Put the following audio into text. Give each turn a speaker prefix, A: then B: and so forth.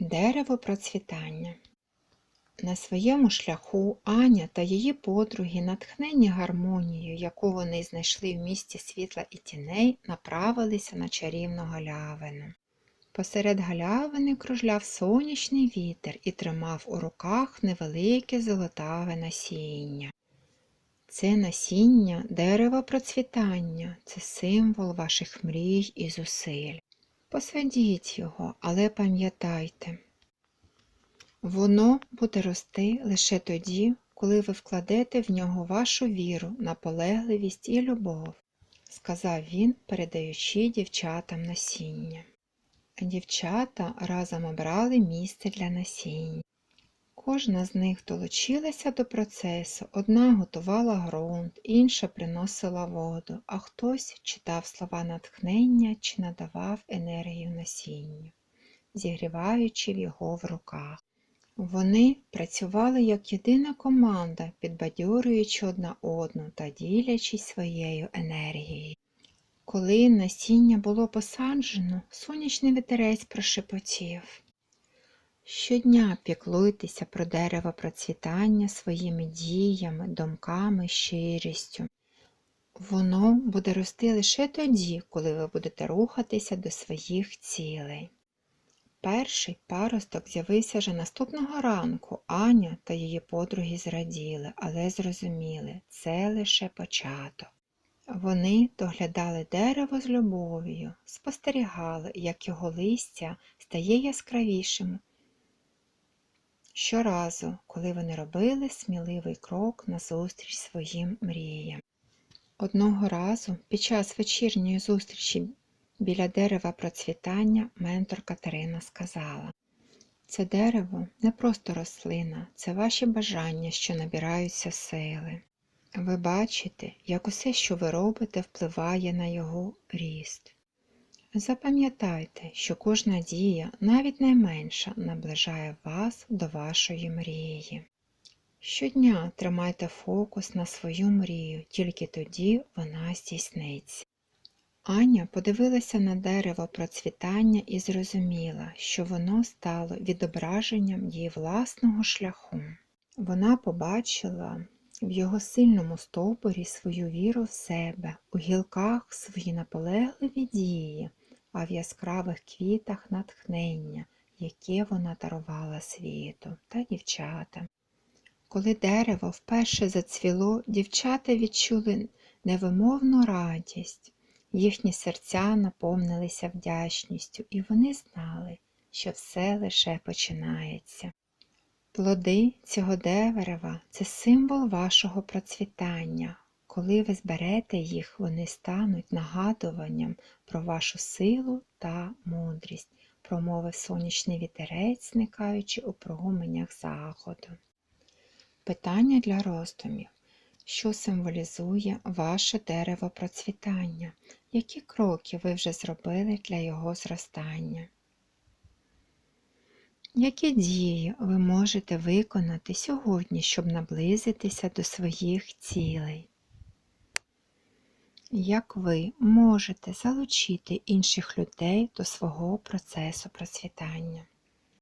A: Дерево процвітання. На своєму шляху Аня та її подруги, натхнені гармонією, яку вони знайшли в місті світла і тіней, направилися на чарівну галявину. Посеред галявини кружляв сонячний вітер і тримав у руках невелике золотаве насіння. Це насіння дерево процвітання, це символ ваших мрій і зусиль. Посадіть його, але пам'ятайте, воно буде рости лише тоді, коли ви вкладете в нього вашу віру, наполегливість і любов, сказав він, передаючи дівчатам насіння. Дівчата разом обрали місце для насіння. Кожна з них долучилася до процесу, одна готувала ґрунт, інша приносила воду, а хтось читав слова натхнення чи надавав енергію насінню, зігріваючи його в руках. Вони працювали як єдина команда, підбадьорюючи одна одну та ділячись своєю енергією. Коли насіння було посаджено, сонячний вітерець прошепотів. Щодня піклуйтеся про дерево процвітання своїми діями, думками, щирістю. Воно буде рости лише тоді, коли ви будете рухатися до своїх цілей. Перший паросток з'явився вже наступного ранку. Аня та її подруги зраділи, але зрозуміли, це лише початок. Вони доглядали дерево з любов'ю, спостерігали, як його листя стає яскравішим. Щоразу, коли вони робили сміливий крок назустріч своїм мріям. Одного разу, під час вечірньої зустрічі біля дерева процвітання, ментор Катерина сказала: Це дерево не просто рослина, це ваші бажання, що набираються сили. Ви бачите, як усе, що ви робите, впливає на його ріст. Запам'ятайте, що кожна дія, навіть найменша, наближає вас до вашої мрії. Щодня тримайте фокус на свою мрію, тільки тоді вона здійсниться. Аня подивилася на дерево процвітання і зрозуміла, що воно стало відображенням її власного шляху. Вона побачила в його сильному стовбурі свою віру в себе, у гілках свої наполегливі дії, а в яскравих квітах натхнення, яке вона дарувала світу та дівчатам. Коли дерево вперше зацвіло, дівчата відчули невимовну радість, їхні серця наповнилися вдячністю, і вони знали, що все лише починається. Плоди цього дерева це символ вашого процвітання. Коли ви зберете їх, вони стануть нагадуванням про вашу силу та мудрість, промовив сонячний вітерець, зникаючи у променях заходу. Питання для роздумів. Що символізує ваше дерево процвітання? Які кроки ви вже зробили для його зростання? Які дії ви можете виконати сьогодні, щоб наблизитися до своїх цілей? Як ви можете залучити інших людей до свого процесу процвітання?